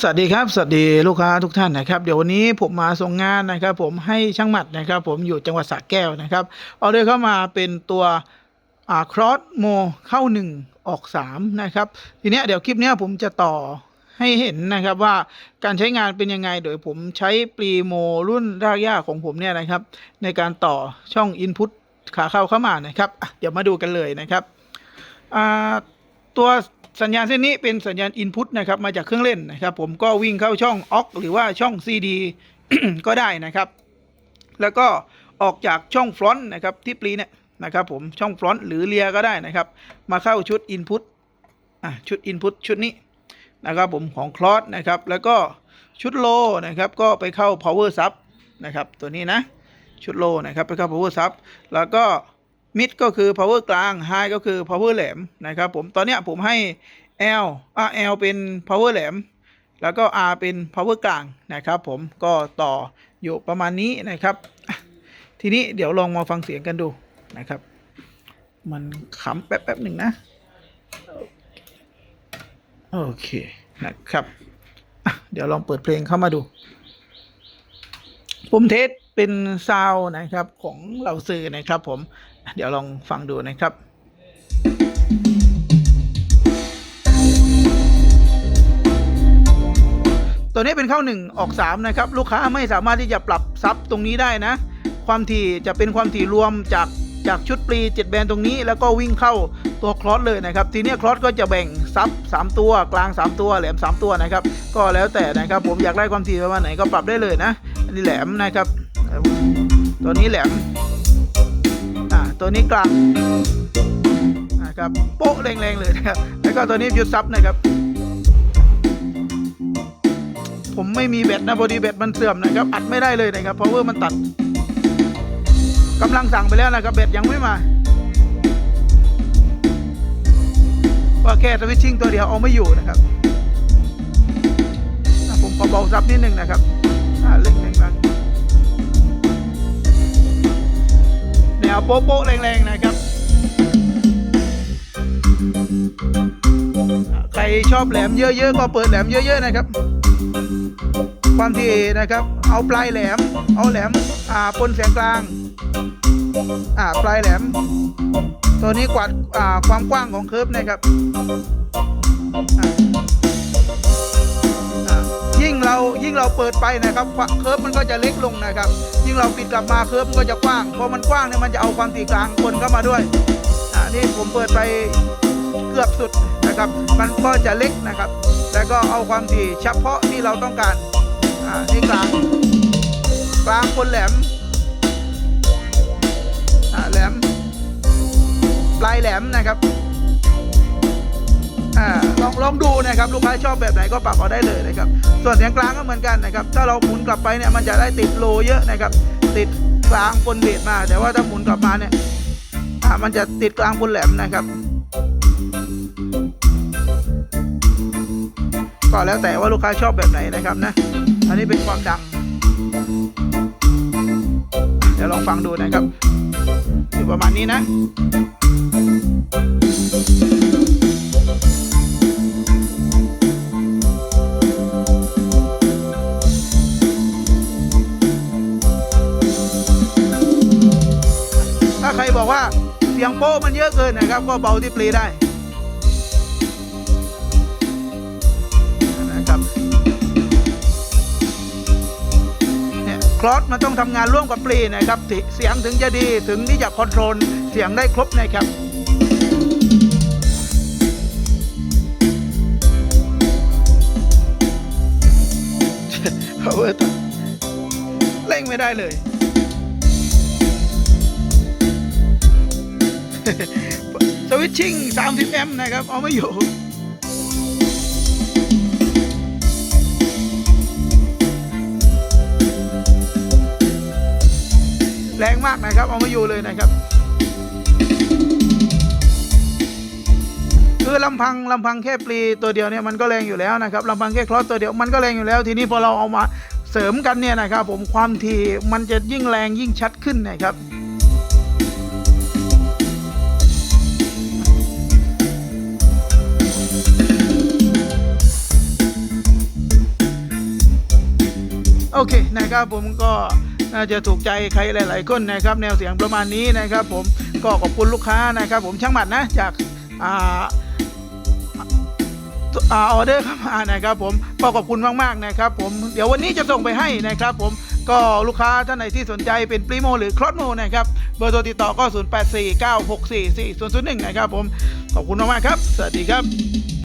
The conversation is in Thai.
สวัสดีครับ สวัสดีลูกค้าทุกท่านนะครับ เดี๋ยววันนี้ผมมาส่งงานนะครับ ผมให้ช่างหมัดนะครับ ผมอยู่จังหวัดสระแก้วนะครับออเดอร์เข้ามาเป็นตัวอ่าครอสโมเข้าหนึ่งออกสามนะครับ ทีนี้เดี๋ยวคลิปนี้ผมจะต่อให้เห็นนะครับว่าการใช้งานเป็นยังไง โดยผมใช้ปรีโมรุ่นรากหญ้าของผมเนี่ยนะครับ ในการต่อช่องอินพุตขาเข้าเข้ามานะครับอะเดี๋ยวมาดูกันเลยนะครับตัว สัญญาณเส้นนี้เป็นสัญญาณ Input นะครับมาจากเครื่องเล่นนะครับ ผมก็วิ่งเข้าช่อง OX หรือว่าช่อง CD ก็ได้นะครับ แล้วก็ออกจากช่องฟลอนต์นะครับที่ปลีเนี่ยนะครับผมช่องฟลอนต์หรือเลียก็ได้นะครับ มาเข้าชุด Input อะชุด Input ชุดนี้นะครับผมของคลอสนะครับ แล้วก็ชุดโลนะครับ ก็ไปเข้า Power Sub นะครับ ตัวนี้นะ ชุดโลนะครับ ไปเข้า Power Sub แล้วก็ มิดก็คือ power กลาง high ก็คือ power แหลมนะครับผมตอนเนี้ยผมให้ L อ่า L เป็น power แหลม แล้วก็ R เป็น power กลางนะครับผมก็ต่ออยู่ประมาณนี้นะครับ ทีนี้เดี๋ยวลองมาฟังเสียงกันดูนะครับ มันขำแป๊บแป๊บหนึ่งนะ โอเคนะครับ เดี๋ยวลองเปิดเพลงเข้ามาดู ผมเทสเป็นซาวนะครับของเหล่าซื้อนะครับผมเดี๋ยวลองฟังดูนะครับตัวนี้เป็นเข้าหนึ่งออกสามนะครับ ลูกค้าไม่สามารถที่จะปรับซับตรงนี้ได้นะ ความถี่จะเป็นความถี่รวมจากจากชุดปรีเจ็ดแบนตรงนี้ แล้วก็วิ่งเข้าตัวคลอสเลยนะครับ ทีนี้คลอสก็จะแบ่งซับ 3 ตัวกลาง 3 ตัวแหลม 3 ตัวนะครับ ก็แล้วแต่นะครับ ผมอยากได้ความถี่ประมาณไหนก็ปรับได้เลยนะ อันนี้แหลมนะครับ ตัวนี้แหลมอ่าตัวนี้กลางนะครับโป๊ะแรงๆเลยนะครับแล้วก็ตัวนี้ยุดซับนะครับ ผมไม่มีแบตนะพอดีแบตมันเสื่อมนะครับ อัดไม่ได้เลยนะครับเพราะว่ามันตัดกำลังสั่งไปแล้วนะครับแบตยังไม่มาว่าแค่สวิตชิ่งตัวเดียวเอาไม่อยู่นะครับผมขอเบาซับนิดนึงนะครับอ่าเล็ก แนวโป๊ะๆแรงๆนะครับ ใครชอบแหลมเยอะๆก็เปิดแหลมเยอะๆนะครับ ความถี่นะครับ เอาปลายแหลม เอาแหลมอ่าปนเสียงกลาง อ่าปลายแหลม ตัวนี้กวัดอ่าความกว้างของเคิร์ฟนะครับอ่า เราเปิดไปนะครับเคิร์ฟมันก็จะเล็กลงนะครับ ยิ่งเราปิดกลับมาเคิร์ฟมันก็จะกว้าง พอมันกว้างเนี่ยมันจะเอาความถี่กลางปนเข้ามาด้วยอ่านี่ผมเปิดไปเกือบสุดนะครับ มันก็จะเล็กนะครับ แล้วก็เอาความถี่เฉพาะที่เราต้องการอ่านี่กลางกลางคนแหลมอ่าแหลม ปลายแหลมนะครับ อ่าลองลองดูนะครับลูกค้าชอบแบบไหนก็ปรับเอาได้เลยนะครับส่วนเสียงกลางก็เหมือนกันนะครับถ้าเราหมุนกลับไปเนี่ยมันจะได้ติดโลเยอะนะครับติดกลางบนเบสมา แต่ว่าถ้าหมุนกลับมาเนี่ยอ่ามันจะติดกลางบนแหลมนะครับก็แล้วแต่ว่าลูกค้าชอบแบบไหนนะครับนะอันนี้เป็นความดังเดี๋ยวลองฟังดูนะครับอยู่ประมาณนี้นะ เสียงโป๊ะมันเยอะเกินนะครับ ก็เบาที่ปลีได้นะครับเนี่ยคลอสมันต้องทำงานร่วมกับปลีนะครับ เสียงถึงจะดีถึงที่จะคอนโทรลเสียงได้ครบนะครับเร่งไม่ได้เลย สวิตชิ่ง 30 แอมป์นะครับ เอาไม่อยู่แรงมากนะครับ เอาไม่อยู่เลยนะครับ คือลำพังลำพังแค่ปลีตัวเดียวเนี่ยมันก็แรงอยู่แล้วนะครับลำพังแค่คลอสตัวเดียวมันก็แรงอยู่แล้ว ทีนี้พอเราเอามาเสริมกันเนี่ยนะครับ ผมความถี่มันจะยิ่งแรงยิ่งชัดขึ้นนะครับ โอเคนะครับผมก็น่าจะถูกใจใครหลาย ๆ คนนะครับแนวเสียงประมาณนี้นะครับ ผมก็ขอบคุณลูกค้านะครับ ผมช่างหมัดนะจากอ่าออเดอร์เข้ามานะครับผมก็ขอบคุณมาก ๆ นะครับผมเดี๋ยววันนี้จะส่งไปให้นะครับผมก็ลูกค้าท่านไหนที่สนใจเป็นปริโมหรือครอสโมนะครับเบอร์โทรติดต่อก็ 0849644001 นะครับผมขอบคุณมาก ๆ ครับ สวัสดีครับ